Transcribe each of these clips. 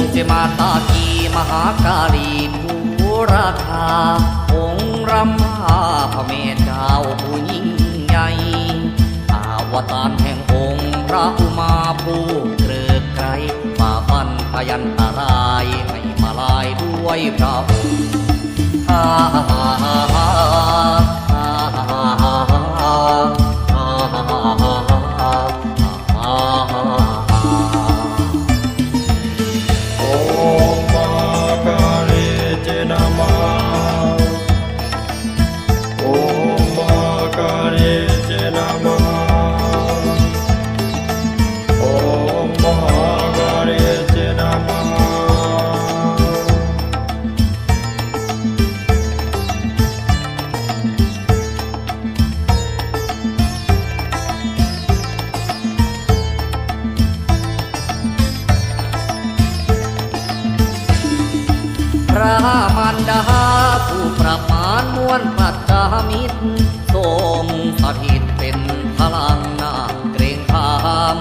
มเจมาตากีมหากาลีผู้ราคาองค์รำพาพระเมตเจ้าผู้ยิ่งใหญ่อาวตารแห่งองค์พระอุมาผู้เกลือไกรฝ่าฟันพยันตรายให้มาลายด้วยพระองค์ พระมันดาผู้ประมาณมวลปัจจามิตรทรงสถิตเป็นพลังนาเกรงขาม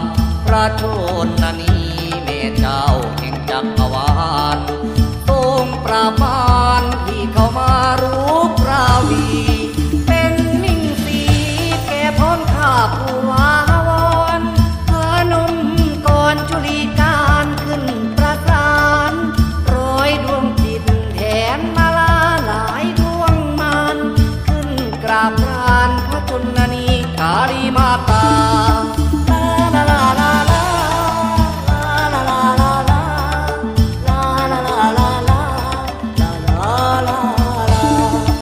พระชนนีเมเจ้าแห่งจักรวาล มาตา